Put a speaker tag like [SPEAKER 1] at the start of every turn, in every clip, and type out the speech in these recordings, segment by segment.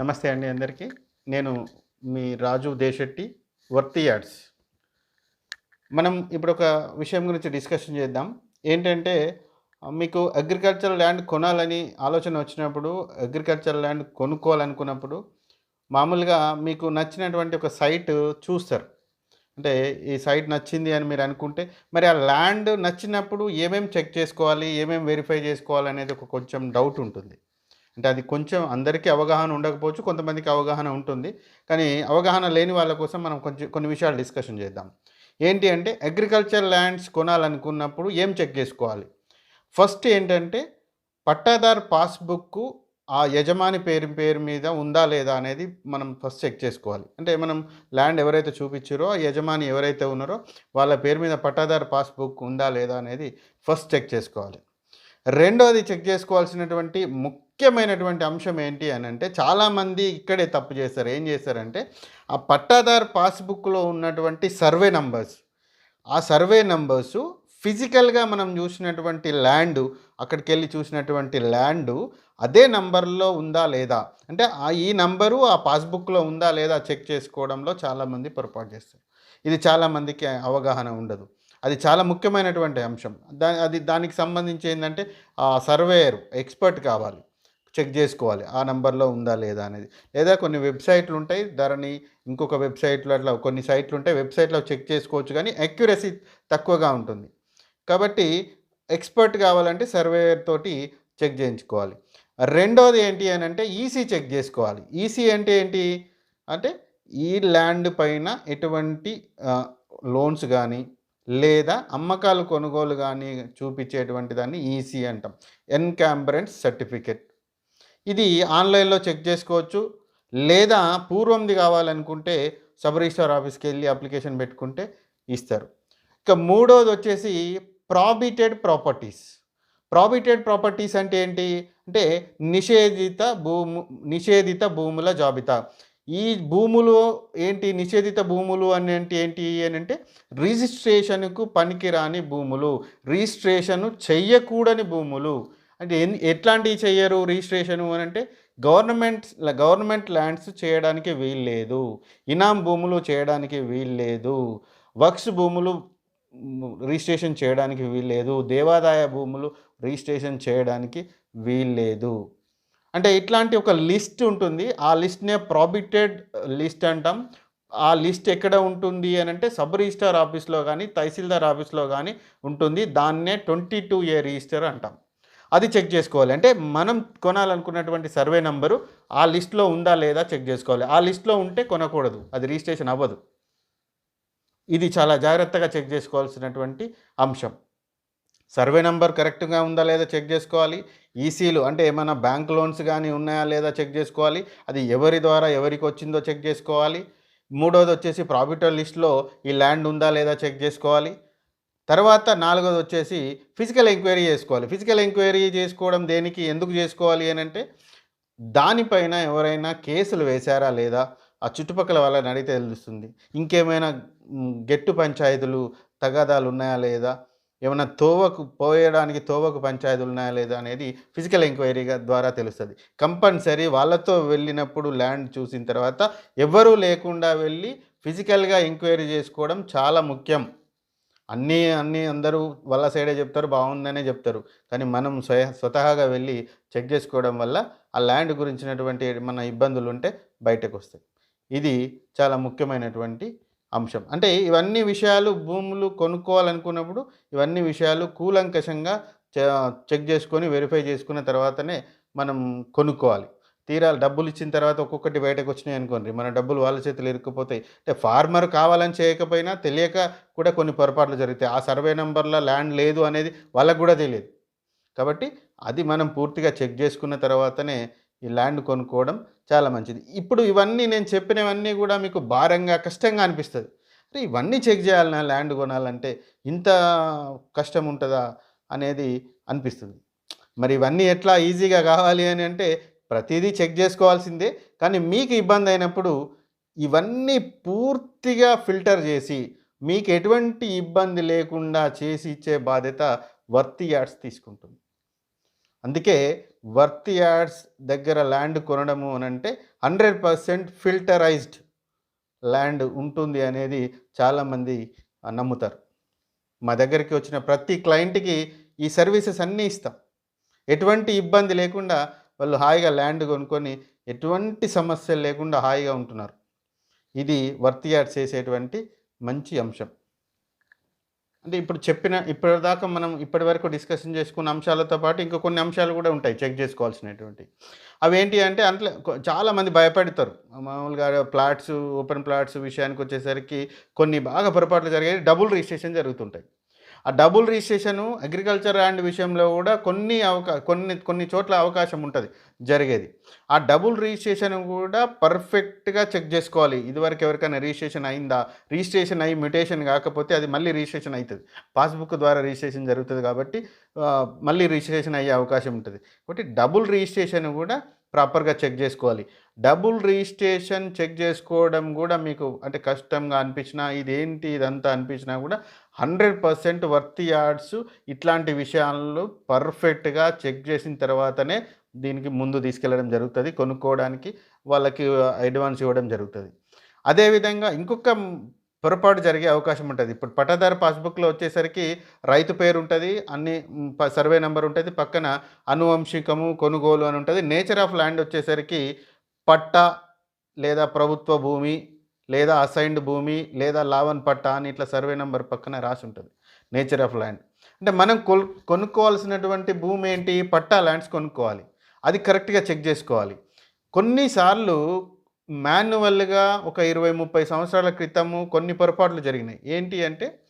[SPEAKER 1] నమస్తే అండి అందరికీ. నేను మీ రాజు దేశెట్టి వర్తి యాడ్స్. మనం ఇప్పుడు ఒక విషయం గురించి డిస్కషన్ చేద్దాం. ఏంటంటే మీకు అగ్రికల్చర్ ల్యాండ్ కొనాలని ఆలోచన వచ్చినప్పుడు అగ్రికల్చర్ ల్యాండ్ కొనుక్కోవాలనుకున్నప్పుడు మామూలుగా మీకు నచ్చినటువంటి ఒక సైట్ చూస్తారు. అంటే ఈ సైట్ నచ్చింది అని మీరు అనుకుంటే మరి ఆ ల్యాండ్ నచ్చినప్పుడు ఏమేమి చెక్ చేసుకోవాలి ఏమేమి వెరిఫై చేసుకోవాలి అనేది ఒక కొంచెం డౌట్ ఉంటుంది. అంటే అది కొంచెం అందరికీ అవగాహన ఉండకపోవచ్చు కొంతమందికి అవగాహన ఉంటుంది. కానీ అవగాహన లేని వాళ్ళ కోసం మనం కొంచెం కొన్ని విషయాలు డిస్కషన్ చేద్దాం. ఏంటి అంటే అగ్రికల్చర్ ల్యాండ్స్ కొనాలనుకున్నప్పుడు ఏం చెక్ చేసుకోవాలి? ఫస్ట్ ఏంటంటే పట్టాదార్ పాస్బుక్ ఆ యజమాని పేరు పేరు మీద ఉందా లేదా అనేది మనం ఫస్ట్ చెక్ చేసుకోవాలి. అంటే మనం ల్యాండ్ ఎవరైతే చూపించారో ఆ యజమాని ఎవరైతే ఉన్నారో వాళ్ళ పేరు మీద పట్టాదార్ పాస్బుక్ ఉందా లేదా అనేది ఫస్ట్ చెక్ చేసుకోవాలి. రెండోది చెక్ చేసుకోవాల్సినటువంటి ముఖ్యమైనటువంటి అంశం ఏంటి అని అంటే చాలామంది ఇక్కడే తప్పు చేస్తారు ఏం చేస్తారంటే ఆ పట్టాదారు పాస్బుక్లో ఉన్నటువంటి సర్వే నంబర్స్ ఆ సర్వే నంబర్స్ ఫిజికల్గా మనం చూసినటువంటి ల్యాండ్ అక్కడికి వెళ్ళి చూసినటువంటి ల్యాండ్ అదే నంబర్లో ఉందా లేదా? అంటే ఆ ఈ నంబరు ఆ పాస్బుక్లో ఉందా లేదా చెక్ చేసుకోవడంలో చాలామంది పొరపాటు చేస్తారు. ఇది చాలామందికి అవగాహన ఉండదు. అది చాలా ముఖ్యమైనటువంటి అంశం. దా అది దానికి సంబంధించి ఏంటంటే ఆ సర్వేయర్ ఎక్స్పర్ట్ కావాలి. చెక్ చేసుకోవాలి. ఆ నెంబర్లో ఉందా లేదా అనేది. లేదా కొన్ని వెబ్సైట్లు ఉంటాయి. ధరని ఇంకొక వెబ్సైట్లో అట్లా కొన్ని సైట్లు ఉంటాయి. వెబ్సైట్లో చెక్ చేసుకోవచ్చు కానీ అక్యురసీ తక్కువగా ఉంటుంది. కాబట్టి ఎక్స్పర్ట్ కావాలంటే సర్వేయర్ తోటి చెక్ చేయించుకోవాలి. రెండోది ఏంటి అని అంటే ఈసీ చెక్ చేసుకోవాలి. ఈసీ అంటే ఏంటి? అంటే ఈ ల్యాండ్ పైన ఎటువంటి లోన్స్ కానీ లేదా అమ్మకాలు కొనుగోలు కానీ చూపించేటువంటి దాన్ని ఈసీ అంటాం. Encumbrance certificate. ఇది ఆన్లైన్లో చెక్ చేసుకోవచ్చు. లేదా పూర్వంది కావాలనుకుంటే సబ్ రిజిస్టర్ ఆఫీస్కి వెళ్ళి అప్లికేషన్ పెట్టుకుంటే ఇస్తారు. ఇక మూడోది వచ్చేసి ప్రాబిటెడ్ ప్రాపర్టీస్. ప్రాబిటెడ్ ప్రాపర్టీస్ అంటే ఏంటి? అంటే నిషేధిత భూము నిషేధిత భూముల జాబితా. ఈ భూములు ఏంటి? నిషేధిత భూములు అని అంటే ఏంటి అని అంటే రిజిస్ట్రేషన్కు పనికిరాని భూములు. రిజిస్ట్రేషన్ చెయ్యకూడని భూములు. అంటే ఎన్ ఎట్లాంటివి చేయరు రిజిస్ట్రేషన్ అని అంటే గవర్నమెంట్ గవర్నమెంట్ ల్యాండ్స్ చేయడానికి వీల్లేదు. ఇనాం భూములు చేయడానికి వీల్లేదు. వక్స్ భూములు రిజిస్ట్రేషన్ చేయడానికి వీల్లేదు. దేవాదాయ భూములు రిజిస్ట్రేషన్ చేయడానికి వీల్లేదు. అంటే ఇట్లాంటి ఒక లిస్ట్ ఉంటుంది. ఆ లిస్ట్నే ప్రాబిటెడ్ లిస్ట్ అంటాం. ఆ లిస్ట్ ఎక్కడ ఉంటుంది అని అంటే సబ్ రిజిస్టార్ ఆఫీస్లో కానీ తహసీల్దార్ ఆఫీస్లో కానీ ఉంటుంది. దాన్నే ట్వంటీ టూ ఏ రిజిస్టర్ అంటాం. అది చెక్ చేసుకోవాలి. అంటే మనం కొనాలనుకున్నటువంటి సర్వే నంబరు ఆ లిస్ట్లో ఉందా లేదా చెక్ చేసుకోవాలి. ఆ లిస్ట్లో ఉంటే కొనకూడదు. అది రిజిస్ట్రేషన్ అవ్వదు. ఇది చాలా జాగ్రత్తగా చెక్ చేసుకోవాల్సినటువంటి అంశం. సర్వే నంబర్ కరెక్ట్గా ఉందా లేదా చెక్ చేసుకోవాలి. ఈసీలు అంటే ఏమైనా బ్యాంక్ లోన్స్ కానీ ఉన్నాయా లేదా చెక్ చేసుకోవాలి. అది ఎవరి ద్వారా ఎవరికి వచ్చిందో చెక్ చేసుకోవాలి. మూడోది వచ్చేసి ప్రాఫిటర్ లిస్ట్లో ఈ ల్యాండ్ ఉందా లేదా చెక్ చేసుకోవాలి. తర్వాత నాలుగోది వచ్చేసి ఫిజికల్ ఎంక్వైరీ చేసుకోవాలి. ఫిజికల్ ఎంక్వైరీ చేసుకోవడం దేనికి ఎందుకు చేసుకోవాలి అని అంటే దానిపైన ఎవరైనా కేసులు వేశారా లేదా? ఆ చుట్టుపక్కల వాళ్ళని అడిగితే తెలుస్తుంది. ఇంకేమైనా గెట్టు పంచాయతీలు తగాదాలు ఉన్నాయా లేదా? ఏమైనా తోవకు పోయడానికి తోవకు పంచాయతీలు ఉన్నాయా లేదా అనేది ఫిజికల్ ఎంక్వైరీ ద్వారా తెలుస్తుంది. కంపల్సరీ వాళ్ళతో వెళ్ళినప్పుడు ల్యాండ్ చూసిన తర్వాత ఎవరూ లేకుండా వెళ్ళి ఫిజికల్గా ఎంక్వైరీ చేసుకోవడం చాలా ముఖ్యం. అన్నీ అన్నీ అందరూ వాళ్ళ సైడే చెప్తారు బాగుందనే చెప్తారు. కానీ మనం స్వయ స్వతహాగా వెళ్ళి చెక్ చేసుకోవడం వల్ల ఆ ల్యాండ్ గురించినటువంటి మన ఇబ్బందులు ఉంటే బయటకు వస్తాయి ఇది చాలా ముఖ్యమైనటువంటి అంశం. అంటే ఇవన్నీ విషయాలు భూములు కొనుక్కోవాలనుకున్నప్పుడు ఇవన్నీ విషయాలు కూలంకషంగా చెక్ చేసుకొని వెరిఫై చేసుకున్న తర్వాతనే మనం కొనుక్కోవాలి. తీరాలి. డబ్బులు ఇచ్చిన తర్వాత ఒక్కొక్కటి బయటకు వచ్చినాయి అనుకోండి. మన డబ్బులు వాళ్ళ చేతులు ఇరుక్కుపోతాయి. అంటే ఫార్మర్ కావాలని చేయకపోయినా తెలియక కూడా కొన్ని పొరపాట్లు జరుగుతాయి. ఆ సర్వే నెంబర్లో ల్యాండ్ లేదు అనేది వాళ్ళకు కూడా తెలియదు. కాబట్టి అది మనం పూర్తిగా చెక్ చేసుకున్న తర్వాతనే ఈ ల్యాండ్ కొనుక్కోవడం చాలా మంచిది. ఇప్పుడు ఇవన్నీ నేను చెప్పినవన్నీ కూడా మీకు భారంగా కష్టంగా అనిపిస్తుంది. అరే ఇవన్నీ చెక్ చేయాలన్నా ల్యాండ్ కొనాలంటే ఇంత కష్టం ఉంటుందా? అనేది అనిపిస్తుంది. మరి ఇవన్నీ ఎట్లా ఈజీగా కావాలి అని అంటే ప్రతిదీ చెక్ చేసుకోవాల్సిందే. కానీ మీకు ఇబ్బంది అయినప్పుడు ఇవన్నీ పూర్తిగా ఫిల్టర్ చేసి మీకు ఎటువంటి ఇబ్బంది లేకుండా చేసి ఇచ్చే బాధ్యత వర్తి యాడ్స్ తీసుకుంటుంది. అందుకే వర్త్ యాడ్స్ దగ్గర ల్యాండ్ కొనడము అని అంటే హండ్రెడ్ పర్సెంట్ ఫిల్టరైజ్డ్ ల్యాండ్ ఉంటుంది అనేది చాలామంది నమ్ముతారు. మా దగ్గరికి వచ్చిన ప్రతి క్లయింట్కి ఈ సర్వీసెస్ అన్నీ ఇస్తాం. ఎటువంటి ఇబ్బంది లేకుండా వాళ్ళు హాయిగా ల్యాండ్ కొనుక్కొని ఎటువంటి సమస్యలు లేకుండా హాయిగా ఉంటున్నారు. ఇది వర్తియాడ్ చేసేటువంటి మంచి అంశం. అంటే ఇప్పుడు చెప్పిన ఇప్పటిదాకా మనం ఇప్పటి వరకు డిస్కషన్ చేసుకున్న అంశాలతో పాటు ఇంకా కొన్ని అంశాలు కూడా ఉంటాయి చెక్ చేసుకోవాల్సినటువంటి. అవి ఏంటి అంటే అంటే చాలామంది భయపడతారు. మామూలుగా ప్లాట్స్ ఓపెన్ ప్లాట్స్ విషయానికి వచ్చేసరికి కొన్ని బాగా పొరపాట్లు జరిగేది డబుల్ రిజిస్ట్రేషన్ జరుగుతుంటాయి. ఆ డబుల్ రిజిస్ట్రేషను అగ్రికల్చర్ ల్యాండ్ విషయంలో కూడా కొన్ని అవకా కొన్ని కొన్ని చోట్ల అవకాశం ఉంటుంది జరిగేది. ఆ డబుల్ రిజిస్ట్రేషన్ కూడా పర్ఫెక్ట్గా చెక్ చేసుకోవాలి. ఇదివరకు ఎవరికైనా రిజిస్ట్రేషన్ అయిందా? రిజిస్ట్రేషన్ అయ్యి మ్యూటేషన్ కాకపోతే అది మళ్ళీ రిజిస్ట్రేషన్ అవుతుంది. పాస్బుక్ ద్వారా రిజిస్ట్రేషన్ జరుగుతుంది కాబట్టి మళ్ళీ రిజిస్ట్రేషన్ అయ్యే అవకాశం ఉంటుంది. కాబట్టి డబుల్ రిజిస్ట్రేషన్ కూడా ప్రాపర్గా చెక్ చేసుకోవాలి. డబుల్ రిజిస్ట్రేషన్ చెక్ చేసుకోవడం కూడా మీకు అంటే కష్టంగా అనిపించినా ఇదేంటి ఇదంతా అనిపించినా కూడా హండ్రెడ్ పర్సెంట్ వర్త్ యార్డ్స్ ఇట్లాంటి విషయాలను పర్ఫెక్ట్గా చెక్ చేసిన తర్వాతనే దీనికి ముందు తీసుకెళ్ళడం జరుగుతుంది కొనుక్కోవడానికి వాళ్ళకి అడ్వాన్స్ ఇవ్వడం జరుగుతుంది. అదేవిధంగా ఇంకొక పొరపాటు జరిగే అవకాశం ఉంటుంది. ఇప్పుడు పట్టాదారు పాస్బుక్లో వచ్చేసరికి రైతు పేరు ఉంటుంది అన్ని సర్వే నెంబర్ ఉంటుంది పక్కన అనువంశికము కొనుగోలు అని ఉంటుంది. నేచర్ ఆఫ్ ల్యాండ్ వచ్చేసరికి పట్టా లేదా ప్రభుత్వ భూమి లేదా అసైన్డ్ భూమి లేదా లావన్ పట్టా అని ఇట్లా సర్వే నెంబర్ పక్కన రాసి ఉంటుంది. Nature of land. అంటే మనం కొల్ కొనుక్కోవాల్సినటువంటి భూమి ఏంటి? పట్టా ల్యాండ్స్ కొనుక్కోవాలి. అది కరెక్ట్గా చెక్ చేసుకోవాలి. కొన్నిసార్లు మాన్యువల్గా ఒక ఇరవై ముప్పై సంవత్సరాల క్రితము కొన్ని పొరపాట్లు జరిగినాయి. ఏంటి అంటే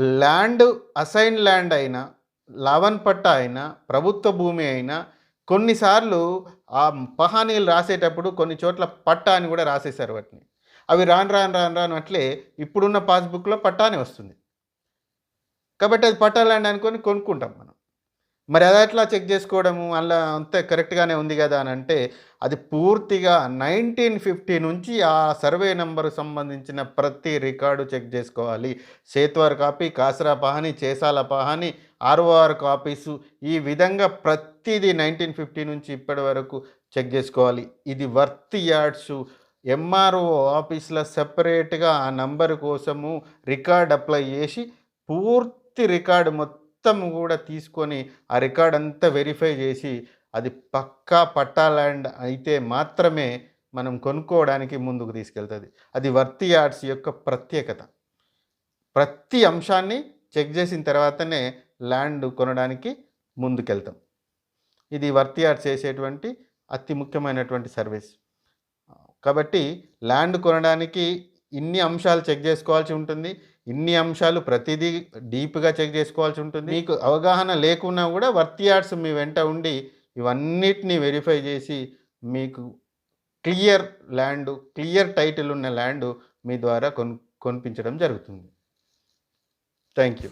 [SPEAKER 1] ల్యాండ్ అసైన్ ల్యాండ్ అయినా లావన్ పట్టా అయినా ప్రభుత్వ భూమి అయినా కొన్నిసార్లు ఆ పహానీలు రాసేటప్పుడు కొన్ని చోట్ల పట్టా అని కూడా రాసేశారు వాటిని. అవి రాను రాను రాను రాను అట్లే ఇప్పుడున్న పాస్బుక్లో పట్టానే వస్తుంది. కాబట్టి అది పట్టాలండి అనుకొని కొనుక్కుంటాం మనం. మరి అది ఎట్లా చెక్ చేసుకోవడము? అలా అంతా కరెక్ట్గానే ఉంది కదా అని అంటే అది పూర్తిగా నైన్టీన్ ఫిఫ్టీ నుంచి ఆ సర్వే నెంబర్ సంబంధించిన ప్రతి రికార్డు చెక్ చేసుకోవాలి. సేత్వార్ కాపీ కాసరా పహాని చేసాల పహాని ఆర్ఓఆర్ కాపీసు ఈ విధంగా ప్రతిదీ నైన్టీన్ ఫిఫ్టీ నుంచి ఇప్పటి వరకు చెక్ చేసుకోవాలి. ఇది వర్త్ యార్డ్స్ ఎంఆర్ఓ ఆఫీస్లో సెపరేట్గా ఆ నంబర్ కోసము రికార్డ్ అప్లై చేసి పూర్తి రికార్డు మొత్తం కూడా తీసుకొని ఆ రికార్డ్ అంతా వెరిఫై చేసి అది పక్కా పట్టా ల్యాండ్ అయితే మాత్రమే మనం కొనుక్కోవడానికి ముందుకు తీసుకెళ్తుంది. అది వర్తి యార్డ్స్ యొక్క ప్రత్యేకత. ప్రతి అంశాన్ని చెక్ చేసిన తర్వాతనే ల్యాండ్ కొనడానికి ముందుకెళ్తాం. ఇది వర్తి యార్డ్స్ చేసేటువంటి అతి ముఖ్యమైనటువంటి సర్వీస్. కాబట్టి ల్యాండ్ కొనడానికి ఇన్ని అంశాలు చెక్ చేసుకోవాల్సి ఉంటుంది. ఇన్ని అంశాలు ప్రతిదీ డీప్గా చెక్ చేసుకోవాల్సి ఉంటుంది. మీకు అవగాహన లేకున్నా కూడా వర్త్ యార్డ్స్ మీ వెంట ఉండి ఇవన్నిటిని వెరిఫై చేసి మీకు క్లియర్ ల్యాండ్ క్లియర్ టైటిల్ ఉన్న ల్యాండ్ మీ ద్వారా కొన్ కొనిపించడం జరుగుతుంది. Thank you